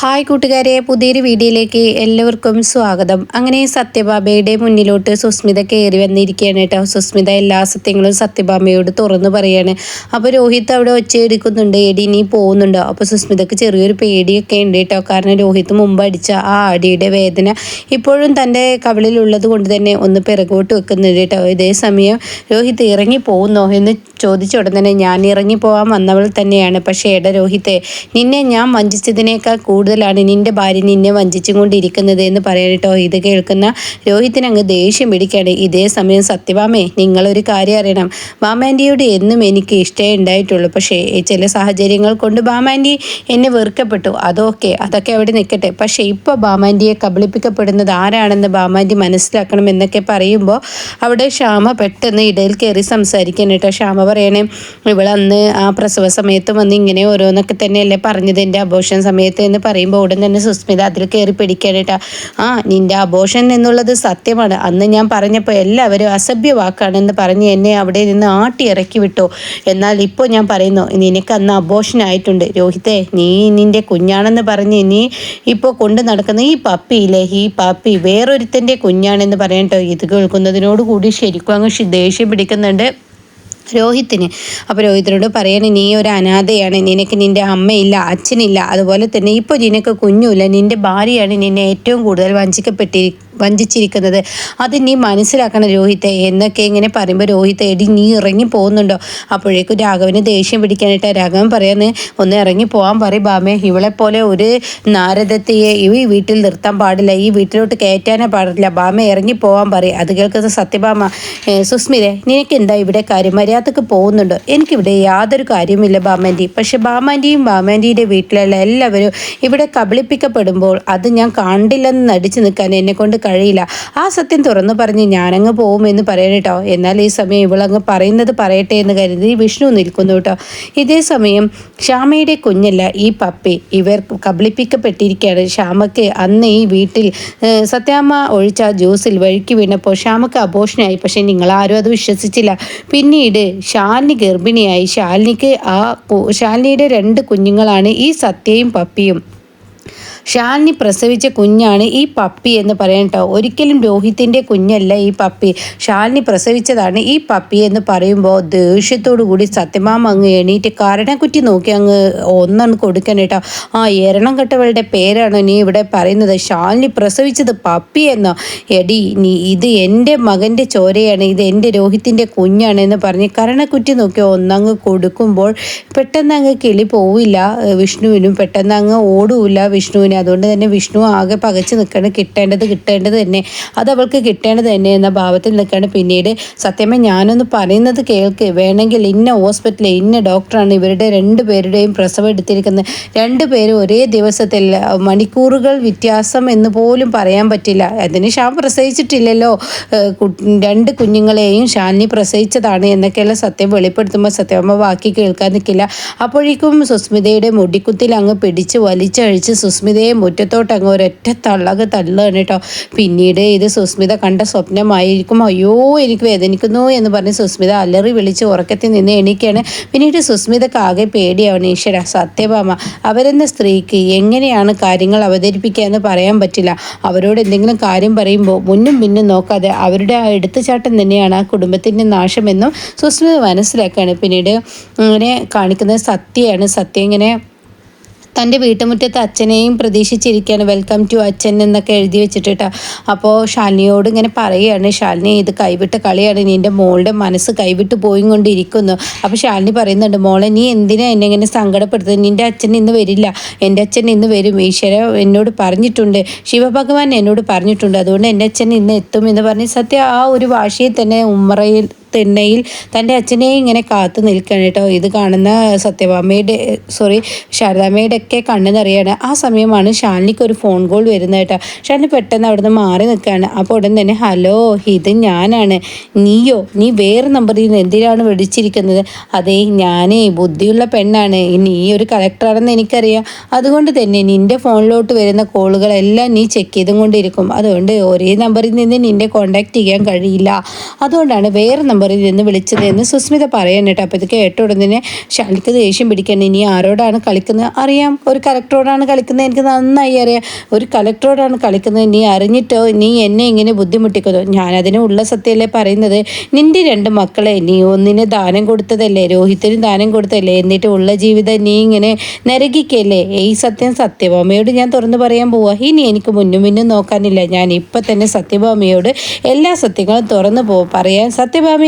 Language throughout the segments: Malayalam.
ഹായ് കൂട്ടുകാരെ പുതിയൊരു വീഡിയോയിലേക്ക് എല്ലാവർക്കും സ്വാഗതം. അങ്ങനെ സത്യഭാമയുടെ മുന്നിലോട്ട് സുസ്മിത കയറി വന്നിരിക്കുകയാണ് കേട്ടോ. സുസ്മിത എല്ലാ സത്യങ്ങളും സത്യഭാമയോട് തുറന്നു പറയാണ്. അപ്പോൾ രോഹിത് അവിടെ ഒച്ചയെടുക്കുന്നുണ്ട് എടി നീ പോകുന്നുണ്ടോ? അപ്പോൾ സുസ്മിതക്ക് ചെറിയൊരു പേടിയൊക്കെ ഉണ്ട് കേട്ടോ. കാരണം രോഹിത് മുമ്പ് അടിച്ച ആ അടിയുടെ വേദന ഇപ്പോഴും തന്റെ കവിളിലുള്ളത് കൊണ്ട് തന്നെ ഒന്ന് പിറകോട്ട് വെക്കുന്നുണ്ട് കേട്ടോ. ഇതേ സമയം രോഹിത് ഇറങ്ങി പോകുന്നോ എന്ന് ചോദിച്ച ഉടനെ ഞാൻ ഇറങ്ങി പോകാൻ വന്നവൾ തന്നെയാണ്. പക്ഷേ എടാ രോഹിത്തെ നിന്നെ ഞാൻ വഞ്ചിച്ചതിനേക്കാൾ കൂടുതലാണ് നിന്റെ ഭാര്യ നിന്നെ വഞ്ചിച്ചും കൊണ്ടിരിക്കുന്നത് എന്ന് പറയട്ടോ ഇത് കേൾക്കുന്ന രോഹിത്തിന് അങ്ങ് ദേഷ്യം പിടിക്കാണ് ഇതേ സമയം സത്യഭാമേ നിങ്ങളൊരു കാര്യം അറിയണം. ബാമാന്റിയോട് എന്നും എനിക്ക് ഇഷ്ടേ ഉണ്ടായിട്ടുള്ളൂ. പക്ഷേ ചില സാഹചര്യങ്ങൾ കൊണ്ട് ബാമാന്റി എന്നെ വെറുക്കപ്പെട്ടു. അതൊക്കെ അതൊക്കെ അവിടെ നിൽക്കട്ടെ. പക്ഷേ ഇപ്പോൾ ബാമാന്റിയെ കബളിപ്പിക്കപ്പെടുന്നത് ആരാണെന്ന് ബാമാന്റി മനസ്സിലാക്കണം എന്നൊക്കെ പറയുമ്പോൾ അവിടെ ശ്യാമ പെട്ടെന്ന് ഇടയിൽ കയറി സംസാരിക്കാൻ കേട്ടോ. ശ്യാമ പറയണേ ഇവളന്ന് ആ പ്രസവ സമയത്ത് വന്ന് ഇങ്ങനെ ഓരോന്നൊക്കെ തന്നെയല്ലേ പറഞ്ഞത്? എന്റെ അബോഷൻ സമയത്ത് എന്ന് പറയുമ്പോൾ ഉടൻ തന്നെ സുസ്മിത അതിൽ കയറി പിടിക്കാനേട്ടാ ആ നിന്റെ അബോഷൻ എന്നുള്ളത് സത്യമാണ്. അന്ന് ഞാൻ പറഞ്ഞപ്പോൾ എല്ലാവരും അസഭ്യ വാക്കാണെന്ന് പറഞ്ഞ് എന്നെ അവിടെ നിന്ന് ആട്ടി ഇറക്കി വിട്ടു. എന്നാൽ ഇപ്പോൾ ഞാൻ പറയുന്നു നിനക്ക് അന്ന് അബോഷൻ ആയിട്ടുണ്ട്. രോഹിത്തെ നീ നിന്റെ കുഞ്ഞാണെന്ന് പറഞ്ഞ് നീ ഇപ്പോൾ കൊണ്ടു നടക്കുന്ന ഈ പപ്പിയില്ലേ ഈ പപ്പി വേറൊരുത്തന്റെ കുഞ്ഞാണെന്ന് പറയട്ടോ ഇത് കേൾക്കുന്നതിനോട് കൂടി ശരിക്കും അങ്ങ് ദേഷ്യം പിടിക്കുന്നുണ്ട്. രോഹിത്തിന് അപ്പോൾ രോഹിത്തിനോട് പറയണേ നീ ഒരു അനാഥയാണ് നിനക്ക് നിന്റെ അമ്മയില്ല അച്ഛനില്ല അതുപോലെ തന്നെ ഇപ്പോൾ നിനക്ക് കുഞ്ഞുമില്ല നിന്റെ ഭാര്യയാണ് നിന്നെ ഏറ്റവും കൂടുതൽ വഞ്ചിക്കപ്പെട്ടി വഞ്ചിച്ചിരിക്കുന്നത്. അത് നീ മനസ്സിലാക്കണം രോഹിത്തെ എന്നൊക്കെ ഇങ്ങനെ പറയുമ്പോൾ രോഹിത്തെ എടി നീ ഇറങ്ങി പോകുന്നുണ്ടോ? അപ്പോഴേക്കും രാഘവന് ദേഷ്യം പിടിക്കാനായിട്ട് രാഘവൻ പറയാന്ന് ഒന്ന് ഇറങ്ങി പോകാൻ പറയും ബാമേ ഇവളെ പോലെ ഒരു നാരദത്തെയെ ഈ വീട്ടിൽ നിർത്താൻ പാടില്ല ഈ വീട്ടിലോട്ട് കയറ്റാനേ പാടില്ല ബാമ ഇറങ്ങി പോകാൻ പറയും. അത് കേൾക്കുന്നത് സത്യഭാമ സുസ്മിതെ നിനക്ക് എന്താ ഇവിടെ കാര്യം മര്യാദയ്ക്ക് പോകുന്നുണ്ട്. എനിക്കിവിടെ യാതൊരു കാര്യമില്ല ബാമാന്റി പക്ഷെ ബാമാന്റിയും ബാമാന്റിയുടെ വീട്ടിലുള്ള എല്ലാവരും ഇവിടെ കബളിപ്പിക്കപ്പെടുമ്പോൾ അത് ഞാൻ കണ്ടില്ലെന്ന് നടിച്ചു നിൽക്കാൻ എന്നെ കൊണ്ട് കഴിയില്ല. ആ സത്യം തുറന്നു പറഞ്ഞ് ഞാനങ്ങ് പോകുമെന്ന് പറയണേട്ടോ എന്നാൽ ഈ സമയം ഇവളങ്ങ് പറയുന്നത് പറയട്ടെ എന്ന് കരുതി വിഷ്ണു നിൽക്കുന്നു കേട്ടോ. ഇതേ സമയം ശ്യാമയുടെ കുഞ്ഞല്ല ഈ പപ്പി. ഇവർ കബളിപ്പിക്കപ്പെട്ടിരിക്കുകയാണ്. ശ്യാമയ്ക്ക് അന്ന് ഈ വീട്ടിൽ സത്യാമ്മ ഒഴിച്ച ജ്യൂസിൽ വഴുക്കി വീണപ്പോൾ ശ്യാമക്ക് അബോഷനായി. പക്ഷേ നിങ്ങളാരും അത് വിശ്വസിച്ചില്ല. പിന്നീട് ശാലിനി ഗർഭിണിയായി. ശാലിനിക്ക് ആ ശാലിനിയുടെ രണ്ട് കുഞ്ഞുങ്ങളാണ് ഈ സത്യയും പപ്പിയും. ഷാലിനി പ്രസവിച്ച കുഞ്ഞാണ് ഈ പപ്പി എന്ന് പറയട്ടോ ഒരിക്കലും രോഹിത്തിന്റെ കുഞ്ഞല്ല ഈ പപ്പി. ഷാലിനി പ്രസവിച്ചതാണ് ഈ പപ്പി എന്ന് പറയുമ്പോൾ ദേഷ്യത്തോടു കൂടി സത്യമാമ അങ്ങ് എണീറ്റ് കരണക്കുറ്റി നോക്കി അങ്ങ് ഒന്നാണ് കൊടുക്കാൻ കേട്ടോ. ആ എരണം കെട്ടവളുടെ പേരാണോ നീ ഇവിടെ പറയുന്നത്. ഷാലിനി പ്രസവിച്ചത് പപ്പി എന്നോ. എടി നീ ഇത് എന്റെ മകന്റെ ചോരയാണ്. ഇത് എന്റെ രോഹിത്തിന്റെ കുഞ്ഞാണ് എന്ന് പറഞ്ഞ് കരണക്കുറ്റി നോക്കി ഒന്നങ്ങ് കൊടുക്കുമ്പോൾ പെട്ടെന്ന് അങ്ങ് കിളി പോവില്ല. വിഷ്ണുവിനും പെട്ടെന്ന് അങ്ങ് ഓടൂല വിഷ്ണുവിന്. അതുകൊണ്ട് തന്നെ വിഷ്ണു ആകെ പകച്ച് നിൽക്കണം കിട്ടേണ്ടത് കിട്ടേണ്ടത് തന്നെ. അത് അവൾക്ക് കിട്ടേണ്ടത് തന്നെ എന്ന ഭാവത്തിൽ നിൽക്കണം പിന്നീട് സത്യമേ ഞാനൊന്ന് പറയുന്നത് കേൾക്ക്. വേണമെങ്കിൽ ഇന്ന ഹോസ്പിറ്റലിൽ ഇന്ന ഡോക്ടറാണ് ഇവരുടെ രണ്ട് പേരുടെയും പ്രസവം എടുത്തിരിക്കുന്നത്. രണ്ട് പേരും ഒരേ ദിവസത്തിൽ മണിക്കൂറുകൾ വ്യത്യാസം എന്ന് പോലും പറയാൻ പറ്റില്ല. അതിന് ഷാൻ പ്രസവിച്ചിട്ടില്ലല്ലോ. രണ്ട് കുഞ്ഞുങ്ങളെയും ഷാലിനി പ്രസവിച്ചതാണ് എന്നൊക്കെയുള്ള സത്യം വെളിപ്പെടുത്തുമ്പോൾ സത്യമ്മ ബാക്കി കേൾക്കാൻ നിൽക്കില്ല. അപ്പോഴേക്കും സുസ്മിതയുടെ മുടിക്കുത്തിൽ അങ്ങ് പിടിച്ച് വലിച്ചഴിച്ച് സുസ്മിതയെ മുറ്റത്തോട്ട് അങ്ങ് ഒരൊറ്റ തള്ളക തള്ളുകയാണ് കേട്ടോ പിന്നീട് ഇത് സുസ്മിത കണ്ട സ്വപ്നമായിരിക്കും. അയ്യോ എനിക്ക് വേദനിക്കുന്നു എന്ന് പറഞ്ഞ് സുസ്മിത അലറി വിളിച്ച് ഉറക്കത്തിൽ നിന്ന് എണീക്കുകയാണ് പിന്നീട് സുസ്മിതക്ക് ആകെ പേടിയാവണം. ഈശ്വര സത്യഭാമ അവരെന്ന സ്ത്രീക്ക് എങ്ങനെയാണ് കാര്യങ്ങൾ അവതരിപ്പിക്കുക എന്ന് പറയാൻ പറ്റില്ല. അവരോട് എന്തെങ്കിലും കാര്യം പറയുമ്പോൾ മുന്നും പിന്നും നോക്കാതെ അവരുടെ ആ എടുത്തുചാട്ടം തന്നെയാണ് ആ കുടുംബത്തിന്റെ നാശമെന്നും സുസ്മിത മനസ്സിലാക്കുകയാണ് പിന്നീട് അങ്ങനെ കാണിക്കുന്നത് സത്യമാണ് സത്യം ഇങ്ങനെ തന്റെ വീട്ടുമുറ്റത്ത് അച്ഛനെയും പ്രതീക്ഷിച്ചിരിക്കുകയാണ്. വെൽക്കം ടു അച്ഛൻ എന്നൊക്കെ എഴുതി വെച്ചിട്ട് അപ്പോൾ ഷാലിനിയോട് ഇങ്ങനെ പറയുകയാണ്. ഷാലിനി ഇത് കൈവിട്ട കളിയാണ്. നിന്റെ മോളുടെ മനസ്സ് കൈവിട്ട് പോയി കൊണ്ടിരിക്കുന്നു അപ്പോൾ ഷാലിനി പറയുന്നുണ്ട് മോളെ നീ എന്തിനാ എന്നെ ഇങ്ങനെ സങ്കടപ്പെടുത്തുന്നത്? നിന്റെ അച്ഛൻ ഇന്ന് വരില്ല. എന്റെ അച്ഛൻ ഇന്ന് വരും. ഈശ്വര എന്നോട് പറഞ്ഞിട്ടുണ്ട്. ശിവഭഗവാൻ എന്നോട് പറഞ്ഞിട്ടുണ്ട്. അതുകൊണ്ട് എന്റെ അച്ഛൻ ഇന്ന് എത്തും എന്ന് പറഞ്ഞ് സത്യം ആ ഒരു വാശിയിൽ തന്നെ ഉമ്മറയിൽ തിണ്ണയിൽ തന്റെ അച്ഛനെ ഇങ്ങനെ കാത്തു നിൽക്കണം കേട്ടോ. ഇത് കാണുന്ന സത്യഭാമയുടെ സോറി ശാരദാമ്മയുടെ ഒക്കെ കണ്ണെന്നറിയാണ്. ആ സമയമാണ് ഷാലിനിക്ക് ഒരു ഫോൺ കോൾ വരുന്നത് കേട്ടോ. ഷാലിനി പെട്ടെന്ന് അവിടുന്ന് മാറി നിൽക്കുകയാണ്. അപ്പോൾ ഉടൻ തന്നെ ഹലോ ഇത് ഞാനാണ്. നീയോ? നീ വേറെ നമ്പറിൽ നിന്ന് എന്തിനാണ് വിളിച്ചിരിക്കുന്നത്? അതേ ഞാനേ ബുദ്ധിയുള്ള പെണ്ണാണ്. നീ ഒരു കളക്ടറാണെന്ന് എനിക്കറിയാം. അതുകൊണ്ട് തന്നെ നിന്റെ ഫോണിലോട്ട് വരുന്ന കോളുകളെല്ലാം നീ ചെക്ക് ചെയ്തും കൊണ്ടിരിക്കും. അതുകൊണ്ട് ഒരേ നമ്പറിൽ നിന്ന് നിന്നെ കോണ്ടാക്ട് ചെയ്യാൻ കഴിയില്ല. അതുകൊണ്ടാണ് വേറെ നമ്പറിൽ നിന്ന് വിളിച്ചതെന്ന് സുസ്മിത പറയാൻ കേട്ടോ. അപ്പോൾ ഇത് കേട്ട ഉടനെ ശാലിക്ക് ദേഷ്യം പിടിക്കണം ഇനി ആരോടാണ് കളിക്കുന്നത്? അറിയാം. ഒരു കലക്ടറോടാണ് കളിക്കുന്നത്. എനിക്ക് നന്നായി അറിയാം. ഒരു കലക്ടറോടാണ് കളിക്കുന്നത്. നീ അറിഞ്ഞിട്ടോ? നീ എന്നെ ഇങ്ങനെ ബുദ്ധിമുട്ടിക്കുന്നു ഞാനതിന് ഉള്ള സത്യമല്ലേ പറയുന്നത്? നിന്റെ രണ്ട് മക്കളെ നീ ഒന്നിനെ ദാനം കൊടുത്തതല്ലേ? രോഹിത്തിനും ദാനം കൊടുത്തതല്ലേ? എന്നിട്ട് ഉള്ള ജീവിതം നീ ഇങ്ങനെ നരകിക്കല്ലേ? ഈ സത്യം സത്യഭാമയോട് ഞാൻ തുറന്നു പറയാൻ പോവാ. ഇനി എനിക്ക് മുന്നും മുന്നും നോക്കാനില്ല. ഞാൻ ഇപ്പം തന്നെ സത്യഭാമയോട് എല്ലാ സത്യങ്ങളും തുറന്നു പോ പറയാൻ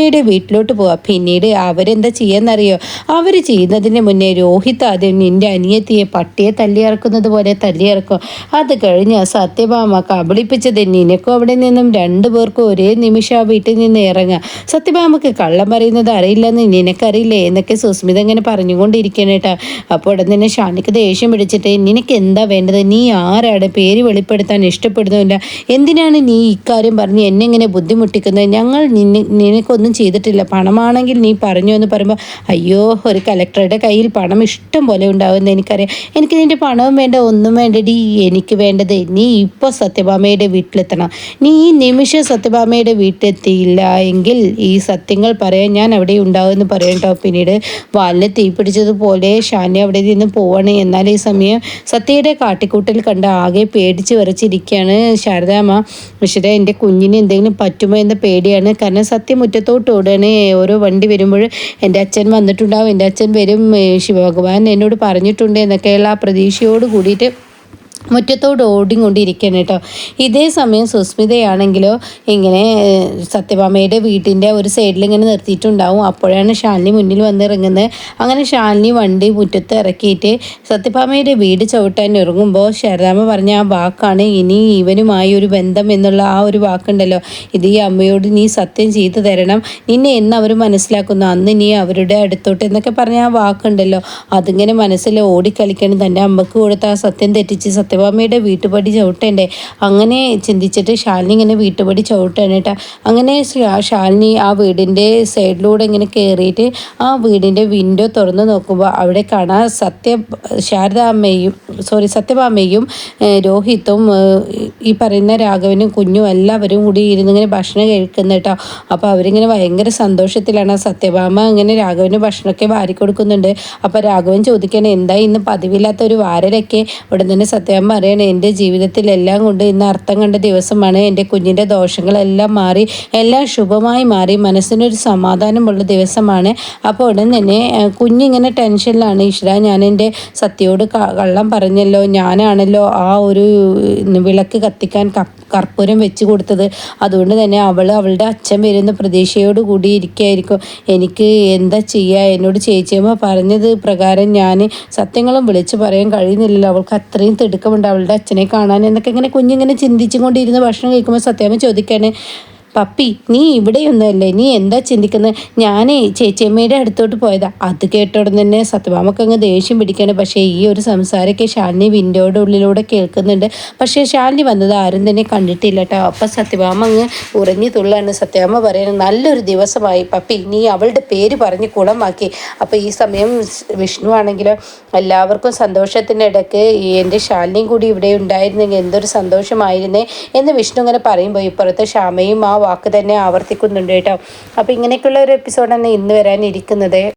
സത്യഭാമയുടെ വീട്ടിലോട്ട് പോവാ. പിന്നീട് അവരെന്താ ചെയ്യാന്നറിയോ? അവർ ചെയ്യുന്നതിന് മുന്നേ രോഹിത് ആദ്യം നിന്റെ അനിയത്തിയെ പട്ടിയെ തല്ലിയിറക്കുന്നത് പോലെ തല്ലിയിറക്കും അത് കഴിഞ്ഞ് സത്യഭാമ കബളിപ്പിച്ചത് നിനക്കും അവിടെ നിന്നും രണ്ടു പേർക്കും ഒരേ നിമിഷം ആ വീട്ടിൽ നിന്ന് ഇറങ്ങാം. സത്യഭാമക്ക് കള്ളം പറയുന്നത് അറിയില്ലെന്ന് നിനക്കറിയില്ലേ? എന്നൊക്കെ സുസ്മിത ഇങ്ങനെ പറഞ്ഞുകൊണ്ടിരിക്കണം കേട്ടോ. അപ്പോൾ ഉടൻ തന്നെ ഷാനിക്ക് ദേഷ്യം പിടിച്ചിട്ട് നിനക്ക് എന്താ വേണ്ടത്? നീ ആരാണ്? പേര് വെളിപ്പെടുത്താൻ ഇഷ്ടപ്പെടുന്നില്ല എന്തിനാണ് നീ ഇക്കാര്യം പറഞ്ഞ് എന്നെ ഇങ്ങനെ ബുദ്ധിമുട്ടിക്കുന്നത്? ഞങ്ങൾ നിന്നെ നിനക്കൊന്നും ചെയ്തിട്ടില്ല. പണമാണെങ്കിൽ നീ പറഞ്ഞു എന്ന് പറയുമ്പോൾ അയ്യോ ഒരു കലക്ടറുടെ കയ്യിൽ പണം ഇഷ്ടം പോലെ ഉണ്ടാവുമെന്ന് എനിക്കറിയാം. എനിക്ക് നിന്റെ പണവും വേണ്ട ഒന്നും വേണ്ടടി എനിക്ക് വേണ്ടത് നീ ഇപ്പോൾ സത്യഭാമയുടെ വീട്ടിലെത്തണം. നീ ഈ നിമിഷം സത്യഭാമയുടെ വീട്ടിലെത്തിയില്ല എങ്കിൽ ഈ സത്യങ്ങൾ പറയാൻ ഞാൻ അവിടെ ഉണ്ടാവുമെന്ന് പറയും കേട്ടോ പിന്നീട് വാലിന് തീ പിടിച്ചതുപോലെ ഷാനി അവിടെ നിന്ന് പോവാണ്. എന്നാൽ ഈ സമയം സത്യയുടെ കാട്ടിക്കൂട്ടിൽ കണ്ട് ആകെ പേടിച്ച് വരച്ചിരിക്കുകയാണ് ശാരദാമ്മ. പക്ഷേ എന്റെ കുഞ്ഞിന് എന്തെങ്കിലും പറ്റുമോ എന്ന പേടിയാണ്. കാരണം സത്യം മുറ്റത്തോട്ട് ഉടനെ ഓരോ വണ്ടി വരുമ്പോൾ എന്റെ അച്ഛൻ വന്നിട്ടുണ്ടാവും. എന്റെ അച്ഛൻ വരും ശിവഭഗവാൻ എന്നോട് പറഞ്ഞിട്ടുണ്ട് എന്നൊക്കെയുള്ള ആ പ്രതീക്ഷയോട് കൂടിയിട്ട് മുറ്റത്തോട് ഓടിക്കൊണ്ടിരിക്കുകയാണ് കേട്ടോ. ഇതേ സമയം സുസ്മിതയാണെങ്കിലോ ഇങ്ങനെ സത്യഭാമയുടെ വീട്ടിന്റെ ഒരു സൈഡിൽ ഇങ്ങനെ നിർത്തിയിട്ടുണ്ടാവും. അപ്പോഴാണ് ഷാലിനി മുന്നിൽ വന്നിറങ്ങുന്നത്. അങ്ങനെ ഷാലിനി വണ്ടി മുറ്റത്ത് ഇറക്കിയിട്ട് സത്യഭാമയുടെ വീട് ചവിട്ടാൻ ഇറങ്ങുമ്പോൾ ശരദാമ പറഞ്ഞ ആ വാക്കാണ് ഇനി ഇവനുമായി ഒരു ബന്ധം എന്നുള്ള ആ ഒരു വാക്കുണ്ടല്ലോ. ഇത് ഈ അമ്മയോട് നീ സത്യം ചെയ്തു തരണം. നിന്നെ എന്ന് അവർ മനസ്സിലാക്കുന്നു. അന്ന് നീ അവരുടെ അടുത്തോട്ട് എന്നൊക്കെ പറഞ്ഞ ആ വാക്കുണ്ടല്ലോ. അതിങ്ങനെ മനസ്സിൽ ഓടിക്കളിക്കണം. തന്റെ അമ്മയ്ക്ക് കൊടുത്ത ആ സത്യം തെറ്റിച്ച് സത്യഭാമയുടെ വീട്ടുപടി ചവിട്ടേണ്ടേ? അങ്ങനെ ചിന്തിച്ചിട്ട് ശാലിനി ഇങ്ങനെ വീട്ടുപടി ചവിട്ടാണ് അങ്ങനെ ശാലിനി ആ വീടിന്റെ സൈഡിലൂടെ ഇങ്ങനെ കയറിയിട്ട് ആ വീടിന്റെ വിൻഡോ തുറന്ന് നോക്കുമ്പോൾ അവിടെ കാണാൻ സത്യ ശാരദാമ്മയും സോറി സത്യഭാമയും രോഹിത്തും ഈ പറയുന്ന രാഘവനും കുഞ്ഞും എല്ലാവരും കൂടി ഇരുന്നിങ്ങനെ ഭക്ഷണം കഴിക്കുന്ന കേട്ടോ. അപ്പോൾ അവരിങ്ങനെ ഭയങ്കര സന്തോഷത്തിലാണ് സത്യഭാമ ഇങ്ങനെ രാഘവന് ഭക്ഷണമൊക്കെ വാരി കൊടുക്കുന്നുണ്ട് അപ്പോൾ രാഘവൻ ചോദിക്കണം എന്തായി ഇന്ന് പതിവില്ലാത്ത ഒരു വാരലൊക്കെ ഉടൻ തന്നെ സത്യം പറയണേ എന്റെ ജീവിതത്തിലെല്ലാം കൊണ്ട് ഇന്ന് അർത്ഥം കണ്ട ദിവസമാണ്. എന്റെ കുഞ്ഞിന്റെ ദോഷങ്ങളെല്ലാം മാറി എല്ലാം ശുഭമായി മാറി. മനസ്സിനൊരു സമാധാനമുള്ള ദിവസമാണ്. അപ്പോൾ ഉടൻ തന്നെ കുഞ്ഞിങ്ങനെ ടെൻഷനിലാണ്. ഈശ്വര ഞാൻ എന്റെ സത്യയോട് കള്ളം പറഞ്ഞല്ലോ. ഞാനാണല്ലോ ആ ഒരു വിളക്ക് കത്തിക്കാൻ കർപ്പൂരം വെച്ച് കൊടുത്തത്. അതുകൊണ്ട് തന്നെ അവൾ അവളുടെ അച്ഛൻ വരുന്ന പ്രതീക്ഷയോട് കൂടി ഇരിക്കുകയായിരിക്കും എനിക്ക് എന്താ ചെയ്യുക എന്നോട് ചേച്ചിയമ്മ പറഞ്ഞത് പ്രകാരം ഞാൻ സത്യങ്ങളും വിളിച്ചു പറയാൻ കഴിയുന്നില്ലല്ലോ. അവൾക്ക് അത്രയും തിടുക്കമുണ്ട് അവളുടെ അച്ഛനെ കാണാൻ എന്നൊക്കെ ഇങ്ങനെ കുഞ്ഞിങ്ങനെ ചിന്തിച്ചും കൊണ്ടിരുന്ന് ഭക്ഷണം കഴിക്കുമ്പോൾ സത്യാമ്മ ചോദിക്കാണ് പപ്പി നീ ഇവിടെയൊന്നുമല്ലേ? നീ എന്താ ചിന്തിക്കുന്നത്? ഞാനേ ചേച്ചിയമ്മയുടെ അടുത്തോട്ട് പോയതാ. അത് കേട്ടോടെ തന്നെ സത്യഭാമക്ക് അങ്ങ് ദേഷ്യം പിടിക്കണം. പക്ഷേ ഈ ഒരു സംസാരമൊക്കെ ശാലിനി വിൻഡോയുടെ ഉള്ളിലൂടെ കേൾക്കുന്നുണ്ട്. പക്ഷേ ശാലിനി വന്നത് ആരും തന്നെ കണ്ടിട്ടില്ല കേട്ടോ. അപ്പം സത്യഭാമ അങ്ങ് ഉറഞ്ഞു തുള്ളാണ്. സത്യഭാമ പറയുന്നത് നല്ലൊരു ദിവസമായി പപ്പി. നീ അവളുടെ പേര് പറഞ്ഞ് കുളമാക്കി. അപ്പോൾ ഈ സമയം വിഷ്ണു ആണെങ്കിലോ എല്ലാവർക്കും സന്തോഷത്തിന്റെ ഇടയ്ക്ക് എന്റെ ശാലിനിയും കൂടി ഇവിടെ ഉണ്ടായിരുന്നെങ്കിൽ എന്തൊരു സന്തോഷമായിരുന്നേ എന്ന് വിഷ്ണു ഇങ്ങനെ പറയുമ്പോൾ ഇപ്പുറത്തെ ശ്യാമയും ആ വാക്ക് തന്നെ ആവർത്തിക്കുന്നുണ്ട് കേട്ടോ. അപ്പോൾ ഇങ്ങനെയൊക്കെയുള്ള ഒരു എപ്പിസോഡാണ് ഇന്ന് വരാനിരിക്കുന്നത്.